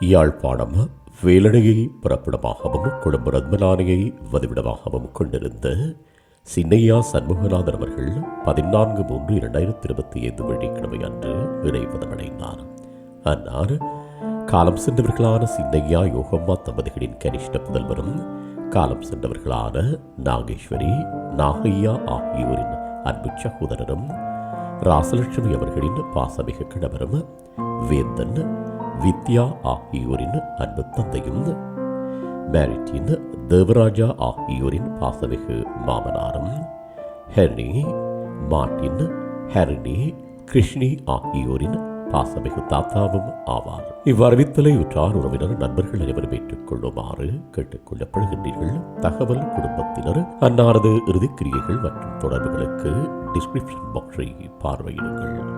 யாழ்ப்பாணம் வேலணையை புறப்படமாகவும் குடும்ப ரத்மலானையை வதிவிடமாகவும் கொண்டிருந்த சின்னையா சண்முகநாதன் அவர்கள் பதினான்கு மூன்று இரண்டாயிரத்தி இருபத்தி ஐந்து வெள்ளிக்கிழமை அன்று இறைவதமடைந்தார். அன்னார் காலம் சென்றவர்களான சின்னையா யோகம்மா தம்பதிகளின் கனிஷ்ட புதல்வரும் காலம் சென்றவர்களான நாகேஸ்வரி நாகையா ஆகியோரின் அன்பு சகோதரரும் ராசலட்சுமி அவர்களின் பாசமிகு கணவரும் வேந்தன் வித்யா ஆகியோரின் அன்பு தந்தையும் மேரிட்டின் தேவராஜா ஆகியோரின் பாசமிகு மாமனாரும் ஹெர்னி மார்டின் ஹெர்னி கிருஷ்ணி ஆகியோரின் பாசமிகு தாத்தாவும் ஆவார். இவ்வறிவித்தலை உற்றார் உறவினர் நண்பர்கள் அனைவரும் ஏற்றுக்கொள்ளுமாறு கேட்டுக்கொள்ளப்படுகின்றீர்கள். தகவல் குடும்பத்தினர் அன்னாரது இறுதிக்கிரியைகள் மற்றும் தொடர்புகளுக்கு டிஸ்கிரிப்ஷன் பாக்ஸை பார்வையிடுங்கள்.